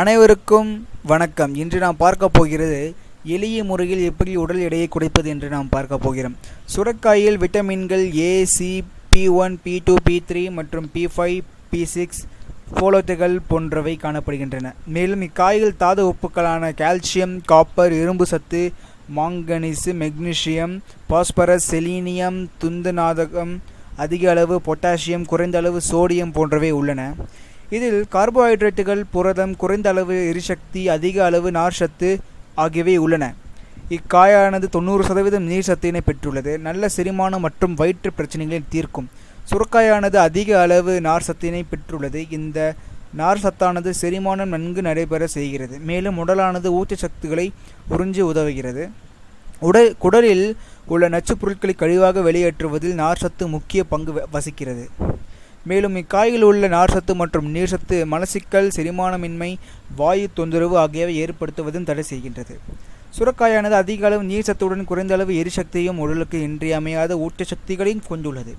அனைவருக்கும் வணக்கம். இன்று நாம் பார்க்க போகிறது எளிய முறையில் எப்படி உடல் எடையை குறைப்பது என்று நாம் பார்க்க போகிறோம். சுரக்காயில் விட்டமின்கள் A C B one B two B three மற்றும் பி ஃபைவ் பி சிக்ஸ் போலோட்டுகள் போன்றவை காணப்படுகின்றன. மேலும் இக்காய்கள் தாது உப்புக்களான கால்சியம் காப்பர் இரும்பு சத்து மாங்கனீசு மெக்னீசியம் பாஸ்பரஸ் செலீனியம் துந்துநாதகம் அதிக அளவு பொட்டாசியம் குறைந்த அளவு சோடியம் போன்றவை உள்ளன. இதில் கார்போஹைட்ரேட்டுகள் புரதம் குறைந்த அளவு எரிசக்தி அதிக அளவு நார்ச்சத்து ஆகியவை உள்ளன. இக்காயானது தொண்ணூறு சதவீதம் நீர் சத்தினை பெற்றுள்ளது. நல்ல செரிமானம் மற்றும் வயிற்று பிரச்சனைகளை தீர்க்கும். சுரக்காயானது அதிக அளவு நார் சத்தினை பெற்றுள்ளது. இந்த நார் சத்தானது செரிமானம் நன்கு நடைபெற செய்கிறது. மேலும் உடலானது ஊட்டச்சத்துக்களை உறிஞ்சி உதவுகிறது. உடல் குடலில் உள்ள நச்சுப் பொருட்களை கழிவாக வெளியேற்றுவதில் நார்ச்சத்து முக்கிய பங்கு வசிக்கிறது மேலும் இக்காயில் உள்ள நார்ச்சத்து மற்றும் நீர்ச்சத்து மலசிக்கல் செரிமானமின்மை வாயு தொந்தரவு ஆகியவை ஏற்படுத்துவதும் தடை செய்கின்றது. சுரக்காயானது அதிக அளவு நீர்ச்சத்துடன் குறைந்த அளவு எரிசக்தியும் உடலுக்கு இன்றியமையாத ஊட்டச்சக்திகளையும் கொண்டுள்ளது.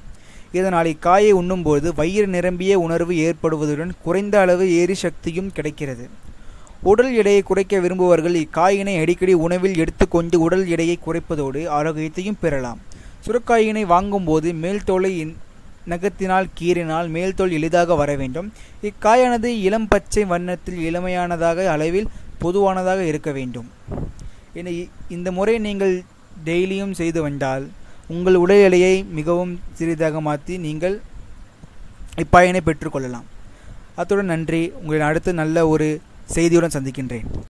இதனால் இக்காயை உண்ணும்போது வயிறு நிரம்பிய உணர்வு ஏற்படுவதுடன் குறைந்த அளவு எரிசக்தியும் கிடைக்கிறது. உடல் எடையை குறைக்க விரும்புபவர்கள் இக்காயினை அடிக்கடி உணவில் எடுத்துக்கொண்டு உடல் எடையை குறைப்பதோடு ஆரோக்கியத்தையும் பெறலாம். சுரக்காயினை வாங்கும்போது மேல் தோலை இன்- நகத்தினால் கீறினால் மேல்தோல் எளிதாக வர வேண்டும். இக்காயானது இளம் பச்சை வண்ணத்தில் இளமையானதாக அளவில் பொதுவானதாக இருக்க வேண்டும். என இந்த முறை நீங்கள் டெய்லியும் செய்து வந்தால் உங்கள் உடல் எடையை மிகவும் சிறிதாக மாற்றி நீங்கள் இப்பாயினை பெற்றுக்கொள்ளலாம் அத்துடன் நன்றி. உங்களை அடுத்து நல்ல ஒரு செய்தியுடன் சந்திக்கின்றேன்.